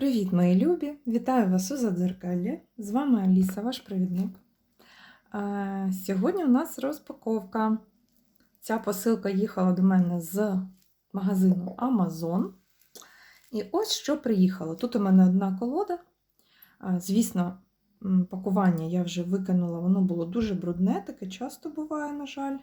Привіт, мої любі! Вітаю вас у Задзеркаллі. З вами Аліса, ваш провідник. Сьогодні у нас розпаковка. Ця посилка їхала до мене з магазину Amazon. І ось що приїхало. Тут у мене одна колода. Звісно, пакування я вже викинула, воно було дуже брудне, таке часто буває, на жаль.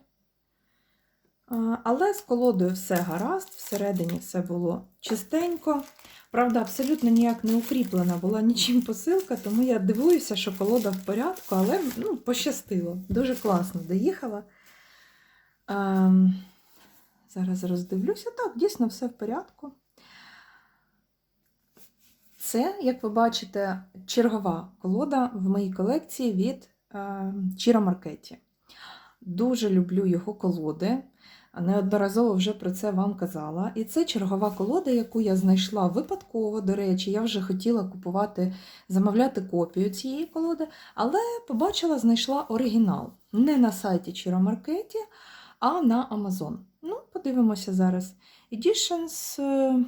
Але з колодою все гаразд, всередині все було чистенько. Правда, абсолютно ніяк не укріплена була нічим посилка, тому я дивуюся, що колода в порядку, але ну, пощастило. Дуже класно доїхала. Ем, зараз роздивлюся. Так, дійсно все в порядку. Це, як ви бачите, чергова колода в моїй колекції від е, Чіра Маркеті. Дуже люблю його колоди. Неодноразово вже про це вам казала. І це чергова колода, яку я знайшла випадково. До речі, я вже хотіла купувати, замовляти копію цієї колоди, але побачила, знайшла оригінал. Не на сайті Чіромаркеті, а на Amazon. Ну, подивимося зараз. Editions. е,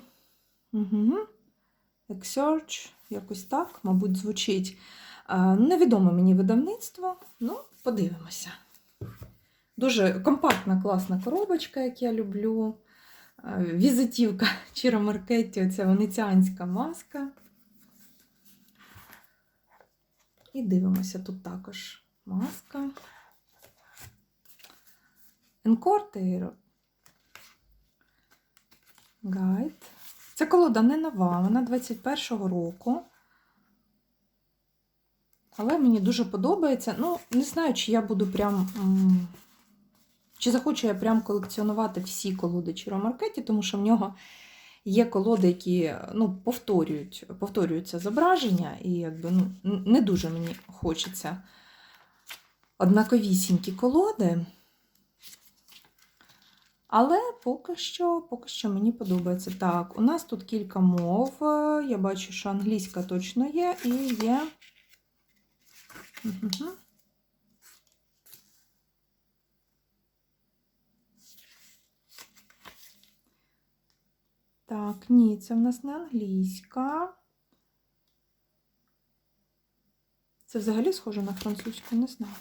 Угу. Exurge, якось так, мабуть, звучить. Е, Невідоме мені видавництво. Ну, подивимося. Дуже компактна, класна коробочка, як я люблю. Е, Візитівка Чіро Маркетті, оця венеціанська маска. І дивимося тут також маска. Енкортейро. Гайд. Ця колода не нова, вона 21-го року. Але мені дуже подобається. Ну, не знаю, чи я буду прям. Чи захочу я прям колекціонувати всі колоди Чіромаркеті, тому що в нього є колоди, які ну, повторюють, повторюються зображення, і якби, ну, не дуже мені хочеться однаковісінькі колоди. Але поки що, поки що мені подобається. Так, у нас тут кілька мов. Я бачу, що англійська точно є, і є. Мгм. Так, ні, це в нас не англійська. Це взагалі схоже на французьку, не знаю.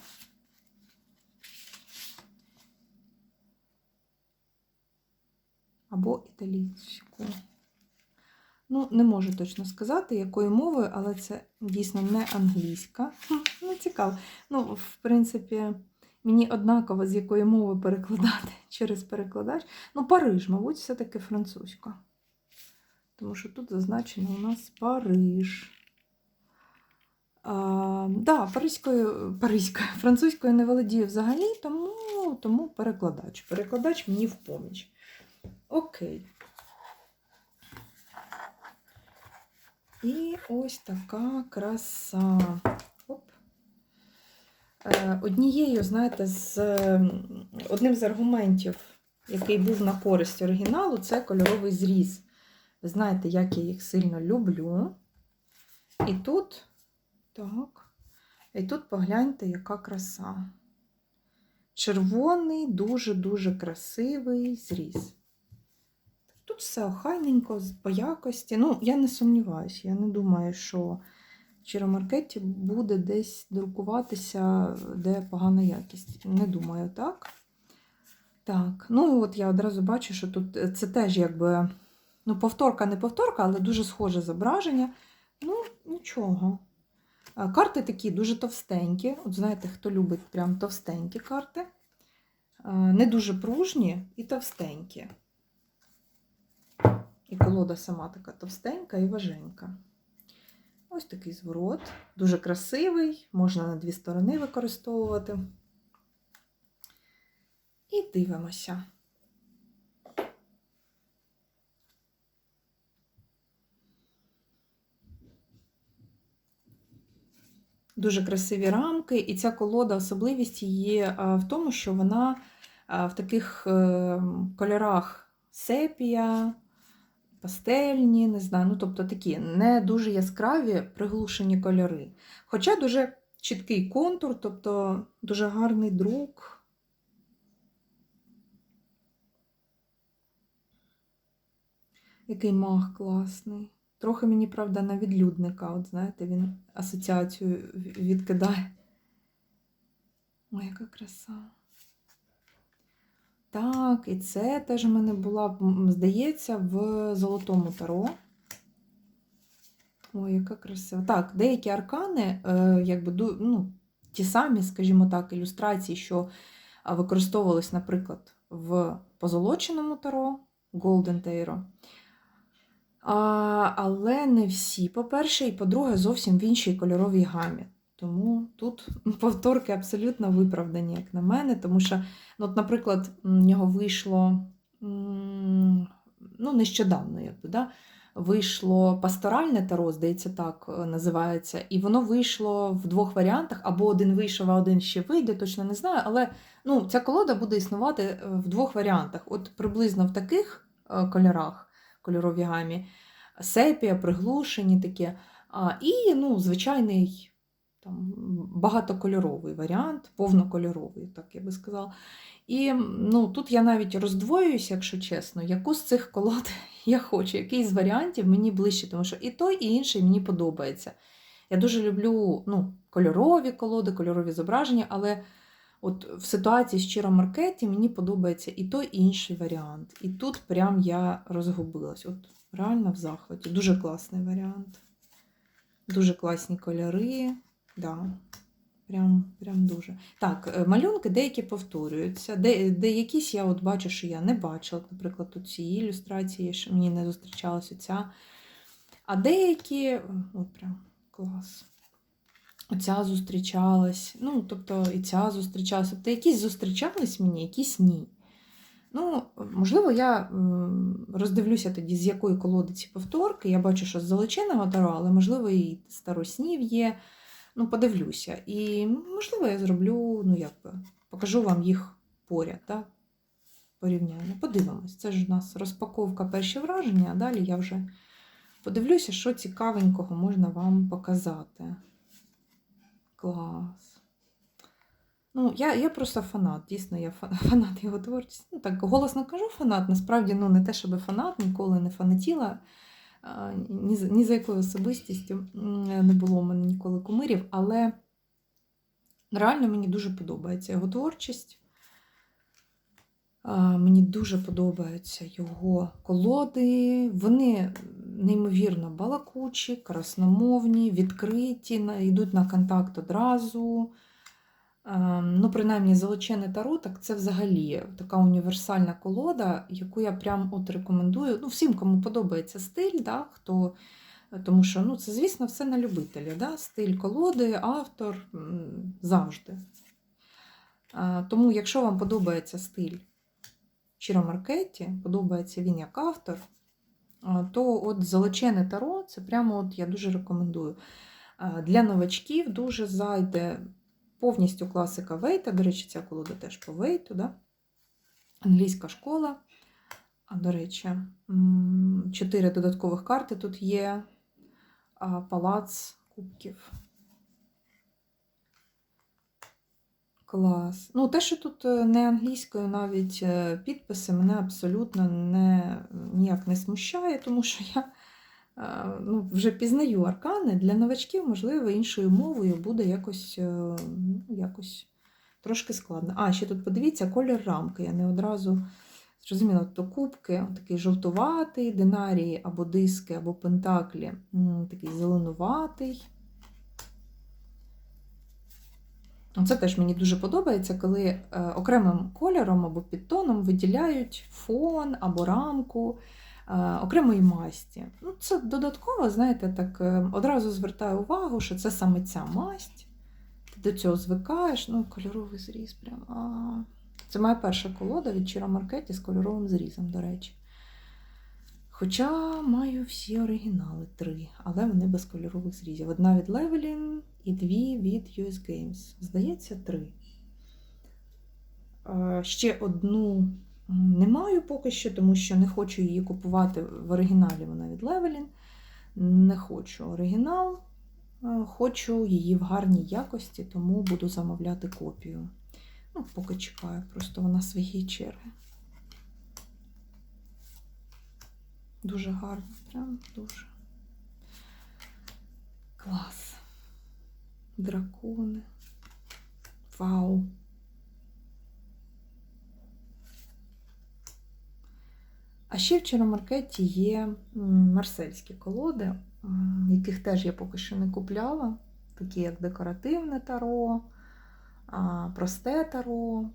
Або італійську. Ну, не можу точно сказати, якою мовою, але це дійсно не англійська. Ну, цікаво. Ну, в принципі, мені однаково, з якої мови перекладати через перекладач. Ну, Париж, мабуть, все-таки французька. Тому що тут зазначено у нас Париж. А, да, паризькою, паризькою, французькою не володію взагалі, тому, тому перекладач. Перекладач мені в поміч. Окей. І ось така краса. Е, Однією, знаєте, з одним з аргументів, який був на користь оригіналу, це кольоровий зріз. Ви знаєте, як я їх сильно люблю. І тут, так, і тут погляньте, яка краса. Червоний, дуже-дуже красивий зріз. Тут все охайненько, по якості. Ну, я не сумніваюся, я не думаю, що в Чиромаркеті буде десь друкуватися, де погана якість. Не думаю, так? Так, ну от я одразу бачу, що тут е, це теж якби. Ну, повторка, не повторка, але дуже схоже зображення. Ну, нічого. Карти такі дуже товстенькі. От знаєте, хто любить прям товстенькі карти. Не дуже пружні і товстенькі. І колода сама така товстенька і важенька. Ось такий зворот. Дуже красивий, можна на дві сторони використовувати. І дивимося. Дуже красиві рамки, і ця колода, особливість її в тому, що вона в таких е, кольорах сепія, пастельні, не знаю, ну тобто такі не дуже яскраві приглушені кольори. Хоча дуже чіткий контур, тобто дуже гарний друк. Який мах класний. Трохи мені, правда, на відлюдника. От знаєте, він асоціацію відкидає. Ой, яка краса. Так, і це теж у мене була, здається, в золотому таро. Ой, яка красива. Так, деякі аркани, е, якби, ну, ті самі, скажімо так, ілюстрації, що використовувались, наприклад, в позолоченому таро, Golden Tarot. Але не всі, по-перше, і по-друге, зовсім в іншій кольоровій гамі. Тому тут повторки абсолютно виправдані, як на мене. Тому що, ну, от, наприклад, в нього вийшло ну, нещодавно, якби, да? вийшло пасторальне таро, здається, так е, називається, і воно вийшло в двох варіантах, або один вийшов, а один ще вийде, точно не знаю. Але ну, ця колода буде існувати е, в двох варіантах. От приблизно в таких е, кольорах, кольоровій гамі, сепія, приглушені такі. І ну, звичайний там, багатокольоровий варіант, повнокольоровий, так я би сказала. І ну, тут я навіть роздвоююся, якщо чесно, яку з цих колод я хочу, який з варіантів мені ближче, тому що і той, і інший мені подобається. Я дуже люблю ну, кольорові колоди, кольорові зображення, але от в ситуації з Чіро Маркеті мені подобається і той, і інший варіант. І тут прям я розгубилась. От реально в захваті. Дуже класний варіант. Дуже класні кольори. Да. Прям, прям дуже. Так, е, малюнки деякі повторюються. Де, де якісь я от бачу, що я не бачила. Наприклад, тут ці ілюстрації, що мені не зустрічалася ця. А деякі, от прям клас. Оця зустрічалась, ну, тобто і ця зустрічалася. Тобто якісь зустрічались мені, якісь ні. Ну, можливо, я роздивлюся тоді, з якої колоди ці повторки. Я бачу, що з золоченого таро, але, можливо, і староснів є. Ну, подивлюся. І, можливо, я зроблю, ну, як би, покажу вам їх поряд, да? порівняння. Подивимось. Це ж у нас розпаковка перші враження, а далі я вже подивлюся, що цікавенького можна вам показати. Клас. Ну, я, я просто фанат, дійсно, я фанат його творчості. Ну, так, голосно кажу фанат, насправді, ну, не те, щоб фанат, ніколи не фанатіла. Ні, за- ні за якою особистістю не було в мене ніколи кумирів, але реально мені дуже подобається його творчість. Мені дуже подобаються його колоди. Вони неймовірно балакучі, красномовні, відкриті, йдуть на контакт одразу. Ем, Ну, принаймні, золочене таро, так це взагалі така універсальна колода, яку я прям от рекомендую. Ну, всім, кому подобається стиль, да, хто, тому що ну, це, звісно, все на любителя. Да? Стиль колоди, автор завжди. Тому, якщо вам подобається стиль Чіро Маркетті, подобається він як автор, то от золочене таро це прямо от я дуже рекомендую. Для новачків дуже зайде повністю класика Вейта. До речі, ця колода теж по Вейту, да? англійська школа. А, до речі, чотири додаткових карти тут є. Палац кубків. Клас. Ну, те, що тут е, не англійською навіть е, підписи, мене абсолютно не, ніяк не смущає, тому що я е, ну, вже пізнаю аркани. Для новачків, можливо, іншою мовою буде якось, ну, якось трошки складно. А, ще тут подивіться, колір рамки. Я не одразу зрозуміла, то кубки, такий жовтуватий, динарії або диски, або пентаклі, такий зеленуватий. Це теж мені дуже подобається, коли е, окремим кольором або підтоном виділяють фон або рамку е, окремої масті. Ну, це додатково, знаєте, так е, одразу звертаю увагу, що це саме ця масть. Ти до цього звикаєш, ну, кольоровий зріз прям. Це моя перша колода від Чіра Маркеті з кольоровим зрізом, до речі. Хоча маю всі оригінали три, але вони без кольорових зрізів. Одна від Levelin і дві від US Games. Здається, три. Ще одну не маю поки що, тому що не хочу її купувати в оригіналі. Вона від Levelin. Не хочу оригінал, хочу її в гарній якості, тому буду замовляти копію. Ну, поки чекаю, просто вона своєї черги. Дуже гарно, прям дуже. Клас. Дракони. Вау. А ще в Чаромаркеті є марсельські колоди, яких теж я поки що не купляла, такі як декоративне таро, просте таро.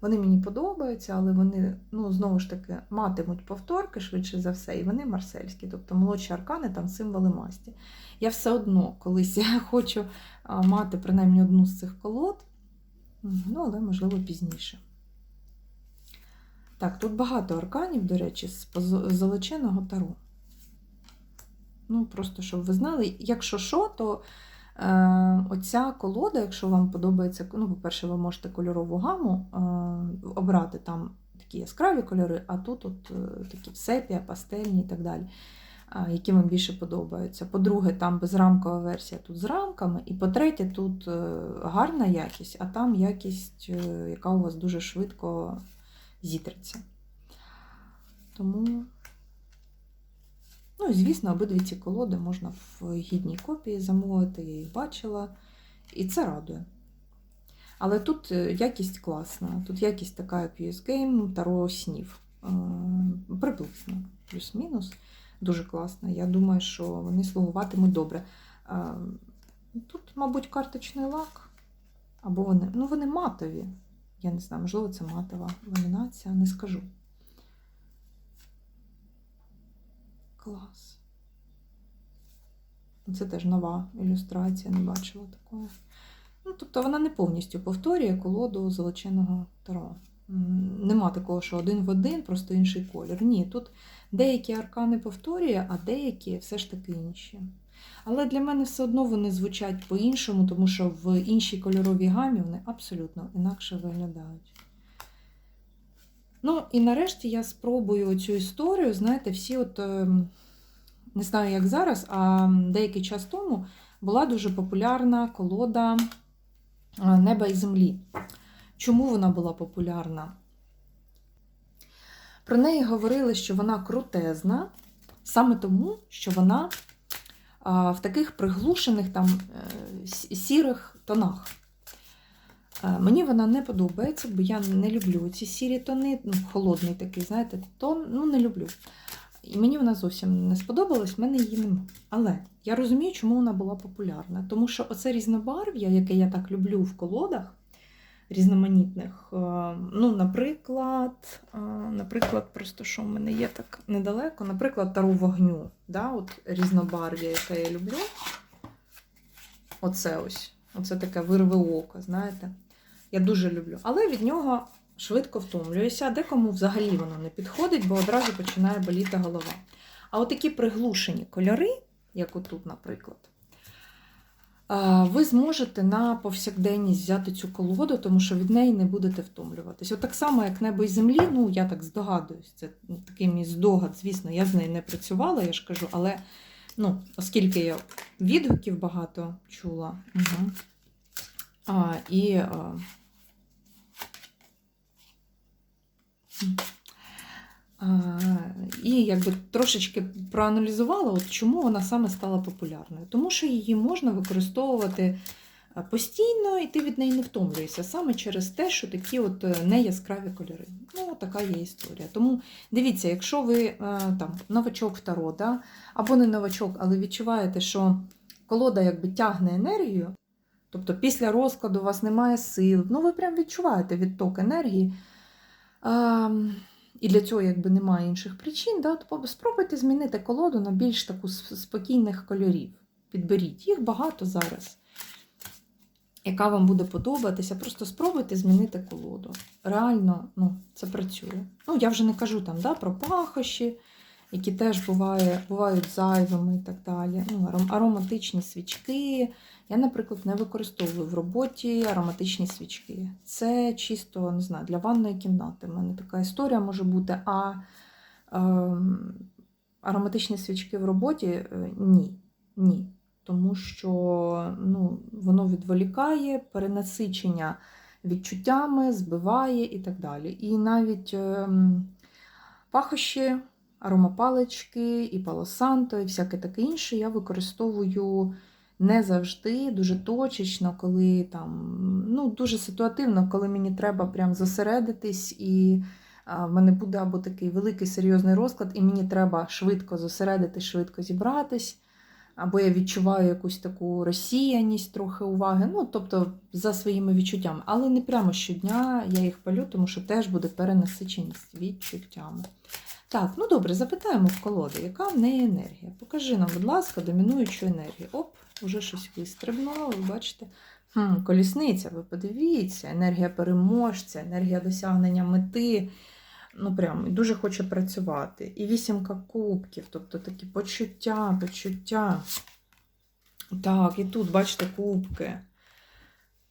Вони мені подобаються, але вони, ну, знову ж таки, матимуть повторки швидше за все, і вони марсельські, тобто молодші аркани, там символи масті. Я все одно колись хочу мати принаймні одну з цих колод, ну, але можливо пізніше. Так, тут багато арканів, до речі, з золоченого таро. Ну, просто щоб ви знали, якщо що, то оця колода, якщо вам подобається, ну, по-перше, ви можете кольорову гаму е, обрати там такі яскраві кольори, а тут от, е, такі сепія, пастельні і так далі, е, які вам більше подобаються. По-друге, там безрамкова версія тут з рамками. І по-третє, тут е, гарна якість, а там якість, е, яка у вас дуже швидко зітреться. Тому, ну звісно, обидві ці колоди можна в гідній копії замовити, я їх бачила, і це радує. Але тут е, якість класна. Тут якість така, як US Game, Таро снів. Е, Приблизно, плюс-мінус. Дуже класна. Я думаю, що вони слугуватимуть добре. Е, Тут, мабуть, карточний лак. Або вони. Ну, вони матові. Я не знаю, можливо, це матова ламінація, не скажу. Клас. Це теж нова ілюстрація, не бачила такої. Ну, тобто вона не повністю повторює колоду золоченого таро. Нема такого, що один в один, просто інший колір. Ні, тут деякі аркани повторює, а деякі все ж таки інші. Але для мене все одно вони звучать по-іншому, тому що в іншій кольоровій гамі вони абсолютно інакше виглядають. Ну, і нарешті я спробую цю історію. Знаєте, всі, от, ем, не знаю, як зараз, а деякий час тому була дуже популярна колода е, Неба і землі. Чому вона була популярна? Про неї говорили, що вона крутезна, саме тому, що вона в таких приглушених там е, сірих тонах. Е, Мені вона не подобається, бо я не люблю ці сірі тони, ну, холодний такий, знаєте, тон, ну не люблю. І мені вона зовсім не сподобалась, в мене її нема. Але я розумію, чому вона була популярна. Тому що оце різнобарв'я, яке я так люблю в колодах різноманітних. е, Ну, наприклад, е, наприклад, просто що в мене є так недалеко, наприклад, тару вогню. Да? От різнобарв'я, яке я люблю. Оце ось. Оце таке вирве око, знаєте. Я дуже люблю. Але від нього швидко втомлююся, декому взагалі воно не підходить, бо одразу починає боліти голова. А от такі приглушені кольори, як отут, наприклад, ви зможете на повсякденність взяти цю колоду, тому що від неї не будете втомлюватись. От так само, як небо і землі, ну я так здогадуюсь, це такий мій здогад, звісно, я з нею не працювала, я ж кажу, але ну, оскільки я відгуків багато чула. Угу. І, а, і якби трошечки проаналізувала, от чому вона саме стала популярною. Тому що її можна використовувати постійно, і ти від неї не втомлюєшся саме через те, що такі от е, неяскраві кольори. Ну, така є історія. Тому дивіться, якщо ви е, там новачок таро, да, або не новачок, але відчуваєте, що колода якби тягне енергію, тобто після розкладу у вас немає сил, ну ви прям відчуваєте відток енергії. А, і для цього якби немає інших причин, да, то спробуйте змінити колоду на більш таку спокійних кольорів. Підберіть, їх багато зараз. Яка вам буде подобатися, просто спробуйте змінити колоду. Реально, ну, це працює. Ну, я вже не кажу там да, про пахощі, які теж буває, бувають зайвими і так далі. Ну, ароматичні свічки. Я, наприклад, не використовую в роботі ароматичні свічки. Це чисто не знаю, для ванної кімнати. У мене така історія може бути. А ем, ароматичні свічки в роботі е, ні. Ні. Тому що ну, воно відволікає, перенасичення відчуттями, збиває і так далі. І навіть ем, пахощі аромапалички, і палосанто, і всяке таке інше я використовую не завжди, дуже точечно, коли там, ну, дуже ситуативно, коли мені треба прям зосередитись, і в мене буде або такий великий серйозний розклад, і мені треба швидко зосередитись, швидко зібратись. Або я відчуваю якусь таку розсіяність трохи уваги, ну, тобто за своїми відчуттями. Але не прямо щодня я їх палю, тому що теж буде перенасиченість відчуттями. Так, ну добре, запитаємо в колоди, яка в неї енергія. Покажи нам, будь ласка, домінуючу енергію. Оп, уже щось вистрибнуло, ви бачите. Хм, колісниця, ви подивіться, енергія переможця, енергія досягнення мети. Ну, прям дуже хоче працювати. І вісімка кубків, тобто такі почуття, почуття. Так, і тут, бачите, кубки.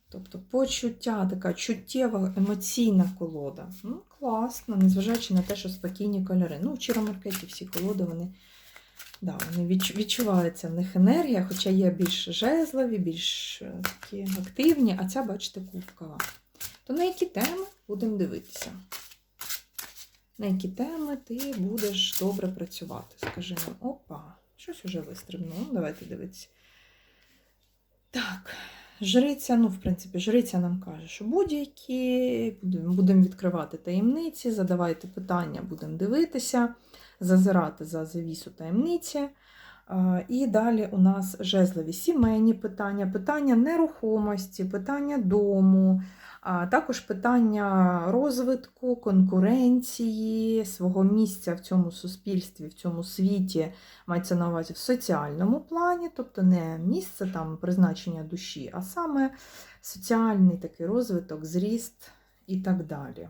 Тобто почуття, така чуттєва, емоційна колода. Ну, класно, незважаючи на те, що спокійні кольори. Ну, в чиромаркеті всі колоди, вони, да, вони відч- відчувається в них енергія, хоча є більш жезлові, більш е, такі активні, а ця, бачите, кубкова. То на які теми будемо дивитися? На які теми ти будеш добре працювати? Скажи нам, опа, щось уже вистрибнуло. Ну, давайте дивитися. Так, жриця, ну, в принципі, жриця нам каже, що будь-які, будемо відкривати таємниці, задавайте питання, будемо дивитися, зазирати за завісу таємниці. А, І далі у нас жезлові сімейні питання, питання нерухомості, питання дому, а також питання розвитку, конкуренції, свого місця в цьому суспільстві, в цьому світі, мається на увазі в соціальному плані, тобто не місце там призначення душі, а саме соціальний такий розвиток, зріст і так далі.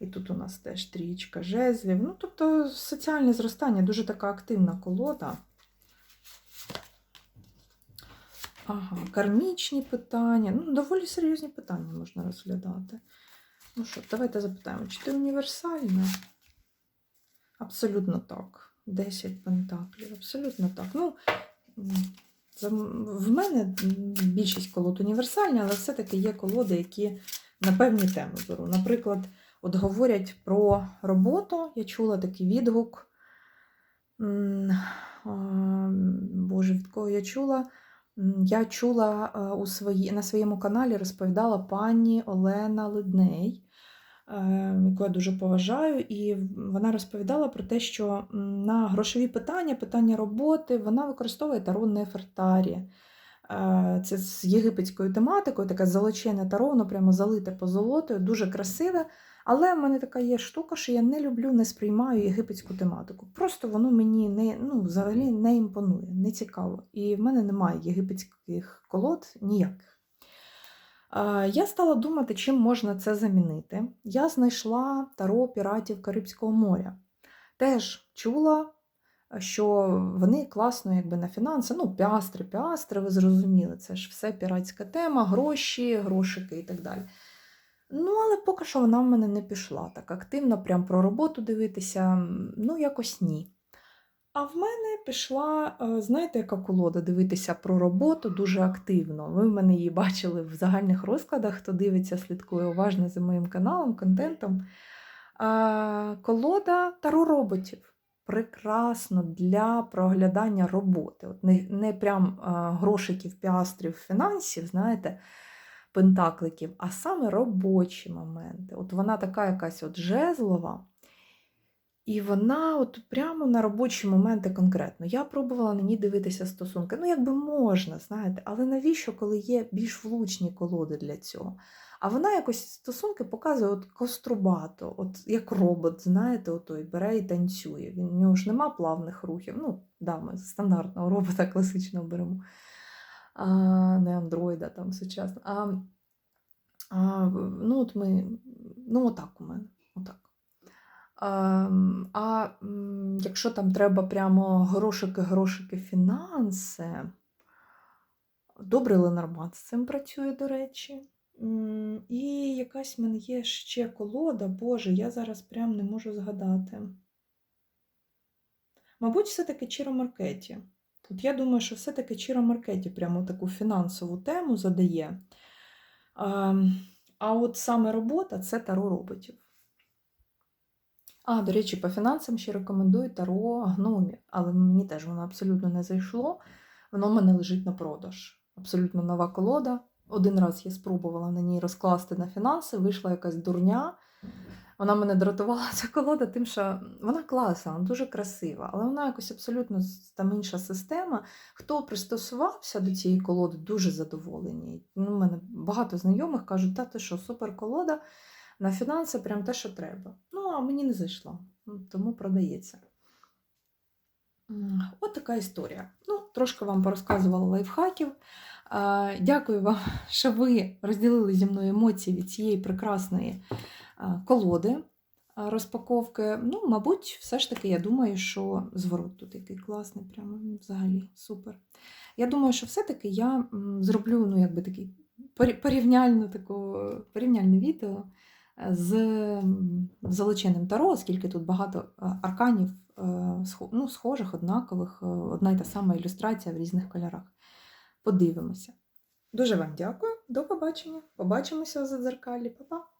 І тут у нас теж трічка жезлів. Ну, тобто соціальне зростання, дуже така активна колода. Ага, кармічні питання. Ну, доволі серйозні питання можна розглядати. Ну що, давайте запитаємо, чи ти універсальна? Абсолютно так. 10 пентаклів. Абсолютно так. Ну, в мене більшість колод універсальні, але все-таки є колоди, які на певні теми беру. Наприклад, от говорять про роботу. Я чула такий відгук. Боже, від кого я чула? Я чула е, у свої, на своєму каналі розповідала пані Олена Лидней, е, яку я дуже поважаю, і вона розповідала про те, що на грошові питання, питання роботи, вона використовує таро Нефертарі. Е, Це з єгипетською тематикою, таке золочене таро, воно прямо залите позолотою, дуже красиве. Але в мене така є штука, що я не люблю, не сприймаю єгипетську тематику. Просто воно мені не, ну, взагалі не імпонує, не цікаво. І в мене немає єгипетських колод ніяких. Е, Я стала думати, чим можна це замінити. Я знайшла таро піратів Карибського моря. Теж чула, що вони класно якби на фінанси, ну, піастри, піастри, ви зрозуміли, це ж все піратська тема, гроші, грошики і так далі. Ну, але поки що вона в мене не пішла так активно, прям про роботу дивитися, ну, якось ні. А в мене пішла, е, знаєте, яка колода дивитися про роботу дуже активно. Ви в мене її бачили в загальних розкладах, хто дивиться, слідкує уважно за моїм каналом, контентом. Колода таро роботів. Прекрасно для проглядання роботи. От не, не прям а, грошиків, піастрів, фінансів, знаєте, пентакликів, а саме робочі моменти. От вона така якась от жезлова. І вона от прямо на робочі моменти конкретно. Я пробувала на ній дивитися стосунки. Ну, якби можна, знаєте, але навіщо, коли є більш влучні колоди для цього? А вона якось стосунки показує от кострубато, от як робот, знаєте, отой бере і танцює. Він, у нього ж нема плавних рухів. Ну, да, ми стандартного робота класичного беремо, а, не андроїда там сучасно. А, а, ну, от ми, ну, отак у мене. Отак. А, а якщо там треба прямо грошики, грошики, фінанси, добре Ленорман з цим працює, до речі. І якась в мене є ще колода, Боже, я зараз прям не можу згадати. Мабуть, все-таки Чіро Маркеті. От я думаю, що все-таки Чіро Маркеті прямо таку фінансову тему задає. А, а от саме робота це таро роботів. А, до речі, по фінансам ще рекомендую Таро гномів, але мені теж воно абсолютно не зайшло. Воно в мене лежить на продаж. Абсолютно нова колода. Один раз я спробувала на ній розкласти на фінанси, вийшла якась дурня. Вона мене дратувала ця колода, тим, що вона класна, вона дуже красива, але вона якось абсолютно там інша система. Хто пристосувався до цієї колоди, дуже задоволені. Ну, у мене багато знайомих кажуть, та ти що, супер колода, на фінанси прям те, що треба. Ну, а мені не зайшло, тому продається. От така історія. Ну, трошки вам порозказувала лайфхаків. Дякую вам, що ви розділили зі мною емоції від цієї прекрасної колоди розпаковки. Ну, мабуть, все ж таки, я думаю, що зворот тут який класний, прямо взагалі супер. Я думаю, що все-таки я зроблю ну, якби такий порі- порівняльну таку, порівняльне відео е, з м, золоченим таро, оскільки тут багато е, арканів е, ну, схожих, однакових, одна й та сама ілюстрація в різних кольорах. Подивимося. Дуже вам дякую. До побачення. Побачимося у задзеркалі. Па-па!